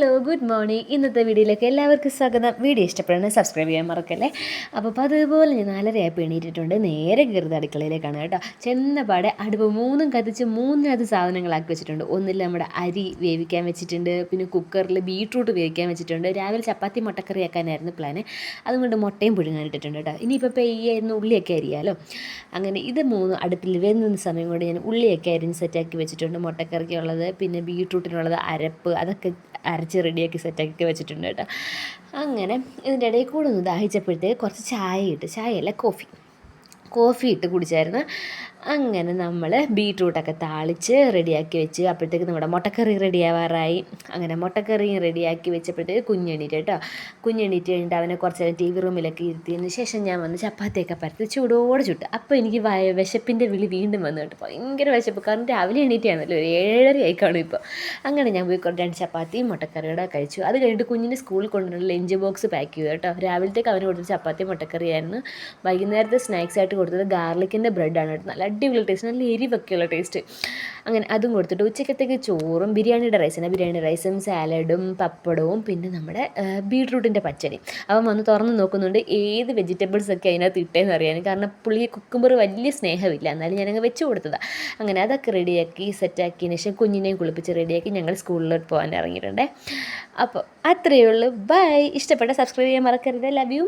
Hello good morning ഇന്നത്തെ വീഡിയോയിലേക്ക് എല്ലാവർക്കും സ്വാഗതം. വീഡിയോ ഇഷ്ടപ്പെടുന്നത് സബ്സ്ക്രൈബ് ചെയ്യാൻ മറക്കല്ലേ? അപ്പോൾ അതുപോലെ ഞാൻ നാലരയായപ്പോൾ എണീറ്റിട്ടുണ്ട് നേരെ കയറുന്ന അടുക്കളയിലേക്കാണ് കേട്ടോ. ചെന്നപാടെ അടുപ്പ് മൂന്നും കത്തിച്ച് മൂന്നിനകത്ത് സാധനങ്ങളാക്കി വെച്ചിട്ടുണ്ട്. ഒന്നിൽ നമ്മുടെ അരി വേവിക്കാൻ വെച്ചിട്ടുണ്ട്. പിന്നെ കുക്കറിൽ ബീട്രൂട്ട് വേവിക്കാൻ വെച്ചിട്ടുണ്ട്. രാവിലെ ചപ്പാത്തി മുട്ടക്കറി ആക്കാനായിരുന്നു പ്ലാന് അതുകൊണ്ട് മുട്ടയും പുഴുങ്ങാൻ ഇട്ടിട്ടുണ്ട് കേട്ടോ. ഇനിയിപ്പോൾ പെയ്യായിരുന്നു ഉള്ളിയൊക്കെ അരിയാലോ? അങ്ങനെ ഇത് മൂന്ന് അടുപ്പിൽ വരുന്ന സമയം കൊണ്ട് ഞാൻ ഉള്ളിയൊക്കെ അരിഞ്ഞ് സെറ്റാക്കി വെച്ചിട്ടുണ്ട്. മുട്ടക്കറിക്കുള്ളത് പിന്നെ ബീട്രൂട്ടിനുള്ളത് അരപ്പ് അതൊക്കെ അരച്ച് റെഡിയാക്കി സെറ്റാക്കി വെച്ചിട്ടുണ്ട് കേട്ടോ. അങ്ങനെ ഇതിന്റെ ഇടയിൽ കൂടെ ഒന്ന് ദാഹിച്ചപ്പോഴത്തേക്ക് കുറച്ച് ചായ ഇട്ട് ചായയല്ല കോഫി കോഫി ഇട്ട് കുടിച്ചായിരുന്നു. അങ്ങനെ നമ്മൾ ബീട്രൂട്ടൊക്കെ താളിച്ച് റെഡിയാക്കി വെച്ച് അപ്പോഴത്തേക്ക് നമ്മുടെ മുട്ടക്കറി റെഡിയാവാറായി. അങ്ങനെ മുട്ടക്കറിയും റെഡിയാക്കി വെച്ചപ്പോഴത്തേക്ക് കുഞ്ഞെണീറ്റ് കേട്ടോ. കുഞ്ഞെണീറ്റ് കഴിഞ്ഞിട്ട് അവനെ കുറച്ച് നേരം ടി വി റൂമിലൊക്കെ ഇരുത്തിയതിന് ശേഷം ഞാൻ വന്ന് ചപ്പാത്തിയൊക്കെ പരത്തി ചൂടോടെ ചുട്ട്. അപ്പോൾ എനിക്ക് വയ വിശപ്പിന്റെ വിളി വീണ്ടും വന്നു കേട്ടോ. ഭയങ്കര വിശപ്പ്. കാരണം രാവിലെ എണീറ്റാണല്ലോ ഒരു ഏഴര ആയിക്കാണും കാണും ഇപ്പോൾ അങ്ങനെ ഞാൻ പോയി കൊണ്ട് രണ്ട് ചപ്പാത്തിയും മുട്ടക്കറിയുടെ കഴിച്ചു. അത് കഴിഞ്ഞിട്ട് കുഞ്ഞിന് സ്കൂളിൽ കൊണ്ടുവരുന്ന ലഞ്ച് ബോക്സ് പാക്ക് ചെയ്തു കേട്ടോ. രാവിലത്തേക്ക് അവന് കൊടുത്തത് ചപ്പാത്തി മുട്ടക്കറിയായിരുന്നു വൈകുന്നേരത്തെ സ്നാക്സ് ആയിട്ട് കൊടുത്തത് ഗാർലിക്കിന്റെ ബ്രെഡാണ് കേട്ടോ. നല്ല അടിപൊളി ടേസ്റ്റ് നല്ല എരിവൊക്കെയുള്ള ടേസ്റ്റ് അങ്ങനെ അതും കൊടുത്തിട്ട് ഉച്ചക്കത്തേക്ക് ചോറും ബിരിയാണിയുടെ റൈസാണ് ബിരിയാണി റൈസും സാലഡും പപ്പടവും പിന്നെ നമ്മുടെ ബീട്രൂട്ടിന്റെ പച്ചടി. അവൻ വന്ന് തുറന്ന് നോക്കുന്നുണ്ട് ഏത് വെജിറ്റബിൾസ് ഒക്കെ അതിനകത്ത് ഇട്ടേന്ന് അറിയാൻ. കാരണം പുള്ളി കുക്കുമ്പർ വലിയ സ്നേഹമില്ല. എന്നാലും ഞാനങ്ങ് വെച്ച് കൊടുത്തതാണ് അങ്ങനെ അതൊക്കെ റെഡിയാക്കി സെറ്റാക്കിയതിന് ശേഷം കുഞ്ഞിനെയും കുളിപ്പിച്ച് റെഡിയാക്കി ഞങ്ങൾ സ്കൂളിലോട്ട് പോകാൻ ഇറങ്ങിയിട്ടുണ്ടേ. അപ്പോൾ അത്രയേ ഉള്ളൂ. ബൈ ഇഷ്ടപ്പെട്ട സബ്സ്ക്രൈബ് ചെയ്യാൻ മറക്കരുത്. Love you